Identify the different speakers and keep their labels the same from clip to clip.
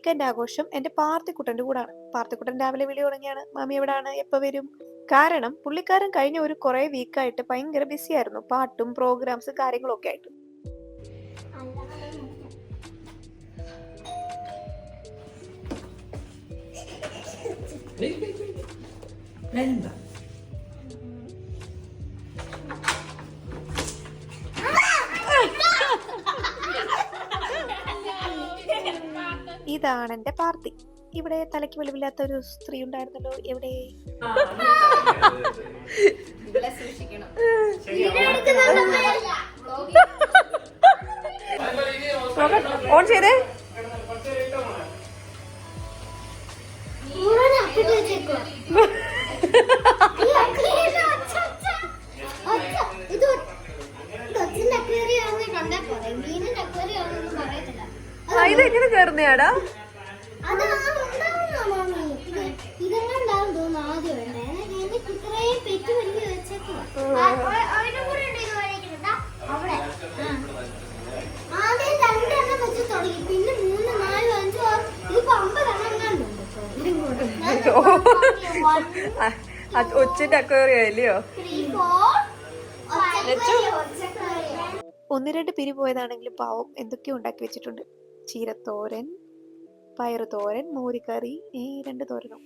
Speaker 1: Weekend ആഘോഷം എന്റെ പാർത്തിക്കുട്ടന്റെ കൂടാണ്. പാർത്തിക്കുട്ടൻ രാവിലെ വിളി തുടങ്ങിയാണ്. മാമി എവിടാണ്? എപ്പോൾ വരും? കാരണം പുള്ളിക്കാരൻ കഴിഞ്ഞ ഒരു കുറെ വീക്കായിട്ട് ഭയങ്കര ബിസി ആയിരുന്നു. പാട്ടും പ്രോഗ്രാംസ് കാര്യങ്ങളൊക്കെ ആയിട്ട്.
Speaker 2: വേണ്ട
Speaker 1: ഇതാണ് എന്റെ പാർട്ടി. ഇവിടെ തലയ്ക്ക് വെളിവില്ലാത്ത ഒരു സ്ത്രീ ഉണ്ടായിരുന്നല്ലോ എവിടെ? ഓൺ ചെയ്തേ.
Speaker 3: ഇതും കൂടെ. One,
Speaker 1: ഒച്ചിന്റെ aquarium. ഒന്ന് രണ്ട് പിരി പോയതാണെങ്കിലും പാവം എന്തൊക്കെയോ ഉണ്ടാക്കി വെച്ചിട്ടുണ്ട്. ചീരത്തോരൻ പയറ് തോരൻ മോരിക്കറി ഈ രണ്ട് തോരനും.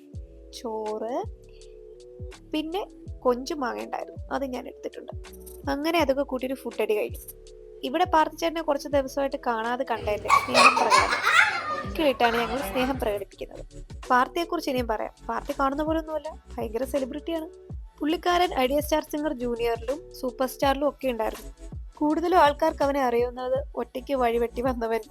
Speaker 1: ചോറ് പിന്നെ കൊഞ്ചു മാങ്ങ ഉണ്ടായിരുന്നു. അത് ഞാൻ എടുത്തിട്ടുണ്ട്. അങ്ങനെ അതൊക്കെ കൂട്ടിയൊരു ഫുഡ് അടി കഴിഞ്ഞു. ഇവിടെ പാർത്ഥിച്ചേട്ടനെ കുറച്ച് ദിവസമായിട്ട് കാണാതെ കണ്ടതിന്റെ സ്നേഹം പ്രകടനം. കേട്ടാണ് ഞങ്ങൾ സ്നേഹം പ്രകടിപ്പിക്കുന്നത്. പാർട്ടിയെക്കുറിച്ച് ഇനിയും പറയാം. പാർട്ടി കാണുന്ന പോലെ ഒന്നുമല്ല ഭയങ്കര സെലിബ്രിറ്റിയാണ് പുള്ളിക്കാരൻ ഐഡിയ സ്റ്റാർ സിംഗർ ജൂനിയറിലും സൂപ്പർ സ്റ്റാറിലും ഒക്കെ ഉണ്ടായിരുന്നു. കൂടുതലും ആൾക്കാർക്ക് അവനെ അറിയുന്നത് ഒറ്റയ്ക്ക് വഴിവെട്ടി വന്നവൻ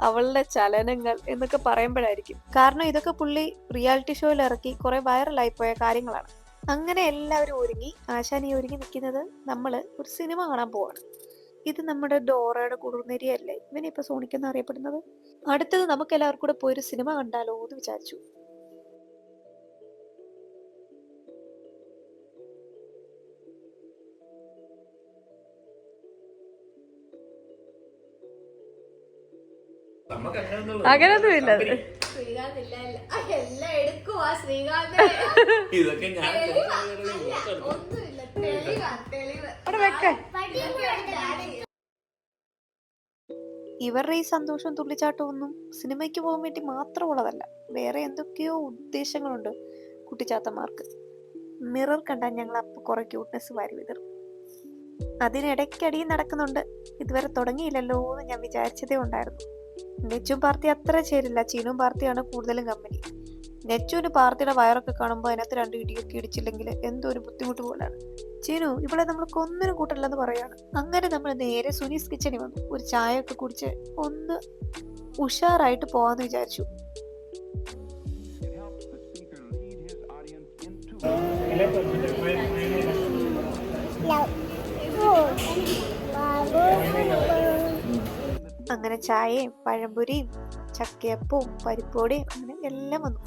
Speaker 1: അവളുടെ ചലനങ്ങൾ എന്നൊക്കെ പറയുമ്പോഴായിരിക്കും. കാരണം ഇതൊക്കെ പുള്ളി റിയാലിറ്റി ഷോയിൽ ഇറക്കി കുറെ വൈറലായി പോയ കാര്യങ്ങളാണ്. അങ്ങനെ എല്ലാവരും ഒരുങ്ങി ആശാനി ഒരുങ്ങി നിൽക്കുന്നത് നമ്മൾ ഒരു സിനിമ കാണാൻ പോവാണ്. ഇത് നമ്മുടെ ഡോറയുടെ കുളിർനെരിയല്ലേ ഇവനെ ഇപ്പൊ സോണിക്കെന്ന് അറിയപ്പെടുന്നത്? അടുത്തത് നമുക്ക് എല്ലാവർക്കും കൂടെ പോയി ഒരു സിനിമ കണ്ടാലോ എന്ന് വിചാരിച്ചു.
Speaker 2: നമുക്ക് അങ്ങനെ
Speaker 1: അങ്ങനൊന്നുമില്ല
Speaker 3: ശ്രീകാന്ത്. ഇല്ല,
Speaker 2: ഇതൊക്കെ ഞാൻ
Speaker 1: അവിടെ വെക്ക്. ഇവരുടെ ഈ സന്തോഷം തുള്ളിച്ചാട്ടമൊന്നും സിനിമയ്ക്ക് പോകാൻ വേണ്ടി മാത്രമുള്ളതല്ല. വേറെ എന്തൊക്കെയോ ഉദ്ദേശങ്ങളുണ്ട് കുട്ടിച്ചാത്തന്മാർക്ക്. മിറർ കണ്ടാൽ ഞങ്ങൾ അപ്പൊ കുറെ ക്യൂട്ട്നെസ് വാരി വിതറും. അതിനിടയ്ക്കടിയും നടക്കുന്നുണ്ട്. ഇതുവരെ തുടങ്ങിയില്ലല്ലോ എന്ന് ഞാൻ വിചാരിച്ചതേ ഉണ്ടായിരുന്നു. നെച്ചും പാർട്ടി അത്ര ചേരില്ല. ചീനും പാർട്ടിയാണ് കൂടുതലും കമ്പനി. നെച്ചുവിന് പാർട്ടിയുടെ വയറൊക്കെ കാണുമ്പോൾ അതിനകത്ത് രണ്ട് ഇടിയൊക്കെ ഇടിച്ചില്ലെങ്കിൽ എന്തോ ഒരു ബുദ്ധിമുട്ട് പോലാണ്. ചീനു ഇവിടെ നമ്മൾ കൊന്നിനും കൂട്ടല്ലെന്ന് പറയാണ്. അങ്ങനെ നമ്മൾ നേരെ സുനീസ് കിച്ചണിൽ വന്നു. ഒരു ചായ ഒക്കെ കുടിച്ച് ഒന്ന് ഉഷാറായിട്ട് പോവാന്ന് വിചാരിച്ചു.
Speaker 4: Love. helps
Speaker 1: അങ്ങനെ ചായയും പഴംപൊരിയും ചക്കയപ്പവും പരിപ്പോടിയും അങ്ങനെ എല്ലാം വന്നു.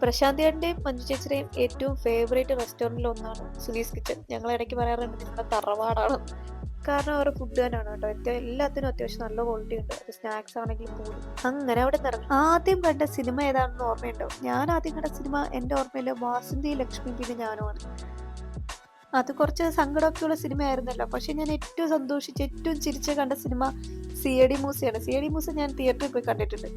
Speaker 1: പ്രശാന്ത് ചേട്ടന്റെയും മഞ്ജു ചേച്ചിയുടെയും ഏറ്റവും ഫേവറേറ്റ് റെസ്റ്റോറന്റിൽ ഒന്നാണ് സുനീസ് കിച്ചൺ. ഞങ്ങൾ ഇടയ്ക്ക് പറയാറുണ്ട് നിങ്ങളുടെ തറവാടാണ്. കാരണം അവരുടെ ഫുഡ് തന്നെയാണ് കേട്ടോ. ഏറ്റവും എല്ലാത്തിനും അത്യാവശ്യം നല്ല ക്വാളിറ്റി ഉണ്ട്. അത് സ്നാക്സ് ആണെങ്കിലും പോലും അങ്ങനെ അവിടെ നിറങ്ങി ആദ്യം കണ്ട സിനിമ ഏതാണെന്ന് ഓർമ്മയുണ്ടോ? ഞാൻ ആദ്യം കണ്ട സിനിമ എന്റെ ഓർമ്മയിൽ വാസുന്തി ലക്ഷ്മി പിന്നെ ഞാനുമാണ്. അത് കുറച്ച് സങ്കടമൊക്കെയുള്ള സിനിമ ആയിരുന്നല്ലോ പക്ഷെ ഞാൻ ഏറ്റവും സന്തോഷിച്ച് ഏറ്റവും ചിരിച്ച് കണ്ട സിനിമ സി എ ഡി മൂസയാണ് സി എ ഡി മൂസ ഞാൻ തിയേറ്ററിൽ പോയി കണ്ടിട്ടുണ്ട്.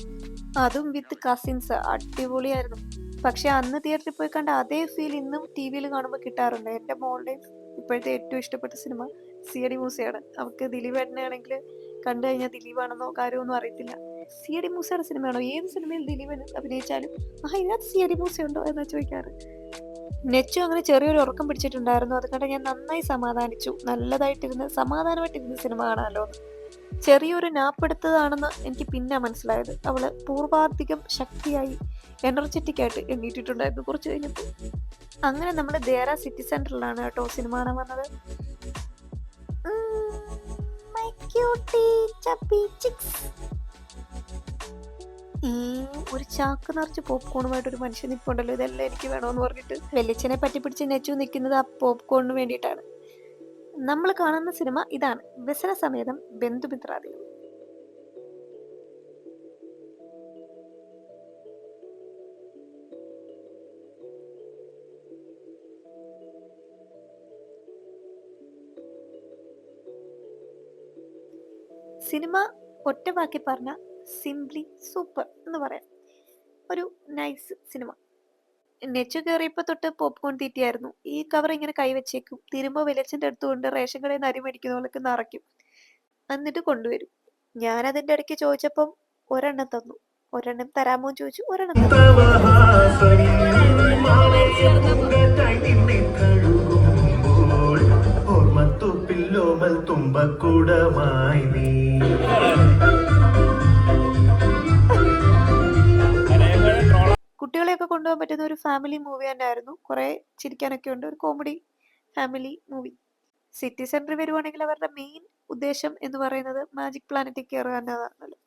Speaker 1: അതും വിത്ത് കസിൻസ് അടിപൊളിയായിരുന്നു. പക്ഷെ അന്ന് തിയേറ്ററിൽ പോയി കണ്ട അതേ ഫീൽ ഇന്നും ടി വിയിൽ കാണുമ്പോൾ കിട്ടാറുണ്ട്. എന്റെ മോളുടെയും ഇപ്പോഴത്തെ ഏറ്റവും ഇഷ്ടപ്പെട്ട സിനിമ സി എ ഡി മൂസയാണ് അവൾക്ക് ദിലീപ് ആണെങ്കിൽ കണ്ടു കഴിഞ്ഞാൽ ദിലീപാണെന്നോ കാര്യമൊന്നും അറിയത്തില്ല. സി എ ഡി മൂസയുടെ സിനിമയാണോ? ഏത് സിനിമയിൽ ദിലീപൻ അഭിനയിച്ചാലും ആ ഇതിനകത്ത് സി എ ഡി മൂസയുണ്ടോ എന്നാ ചോദിക്കാറ്. നെച്ചു അങ്ങനെ ചെറിയൊരു ഉറക്കം പിടിച്ചിട്ടുണ്ടായിരുന്നു. അത് കണ്ട് ഞാൻ നന്നായി സമാധാനിച്ചു. നല്ലതായിട്ടിരുന്ന് സമാധാനമായിട്ടിരുന്ന് സിനിമ കാണാമല്ലോ. ചെറിയൊരു നാപ്പെടുത്തതാണെന്ന് എനിക്ക് പിന്നെ മനസ്സിലായത്. അവൾ പൂർവാധികം ശക്തിയായി എനർജറ്റിക് ആയിട്ട് എണ്ണീറ്റിട്ടുണ്ടായിരുന്നു കുറച്ച് കഴിഞ്ഞപ്പോൾ അങ്ങനെ നമ്മൾ ദേര സിറ്റി സെന്ററിലാണ് കേട്ടോ സിനിമ കാണാൻ വന്നത്. my cutie chubby chicks. ഈ ഒരു ചാക്ക് നിറച്ച് പോപ്കോണുമായിട്ട് ഒരു മനുഷ്യൻ നിൽപ്പുണ്ടല്ലോ ഇതെല്ലാം എനിക്ക് വേണമെന്ന് പറഞ്ഞിട്ട് വെല്ലിച്ചനെ പറ്റി പിടിച്ച് നെച്ചു നിൽക്കുന്നത് ആ പോപ്കോണിന് വേണ്ടിയിട്ടാണ്. നമ്മൾ കാണുന്ന സിനിമ ഇതാണ്. വ്യസന സമേതം ബന്ധുമിത്രാദികൾ സിനിമ ഒറ്റവാക്കി പറഞ്ഞ സിംപ്ലി സൂപ്പർ എന്ന് പറയാം. ഒരു നൈസ് സിനിമ നെച്ചു കയറിയപ്പോൾ തൊട്ട് പോപ്കോൺ തീറ്റിയായിരുന്നു. ഈ കവർ ഇങ്ങനെ കൈവച്ചേക്കും തിരുമ്പോ വെളിച്ചന്റെ അടുത്തുകൊണ്ട് റേഷൻ കടയിൽ നിന്ന് അരി മേടിക്കുന്ന പോലൊക്കെ നിറയ്ക്കും. എന്നിട്ട് കൊണ്ടുവരും. ഞാൻ അതിന്റെ ഇടയ്ക്ക് ചോദിച്ചപ്പം ഒരെണ്ണം തന്നു. ഒരെണ്ണം തരാമോ ചോദിച്ചു. ഒരെണ്ണം
Speaker 5: ഓർമ്മത്തുപ്പില്ലോമൽ തുമ്പക്കൂടമായി നീ.
Speaker 1: കുട്ടികളെയൊക്കെ കൊണ്ടുപോകാൻ പറ്റുന്ന ഒരു ഫാമിലി മൂവി തന്നെ ആയിരുന്നു കുറേ ചിരിക്കാനൊക്കെ ഉണ്ട്. ഒരു കോമഡി ഫാമിലി മൂവി സിറ്റി സെന്ററിൽ വരുവാണെങ്കിൽ അവരുടെ മെയിൻ ഉദ്ദേശം എന്ന് പറയുന്നത് മാജിക് പ്ലാനറ്റിൽ കയറുക എന്നതാണല്ലോ.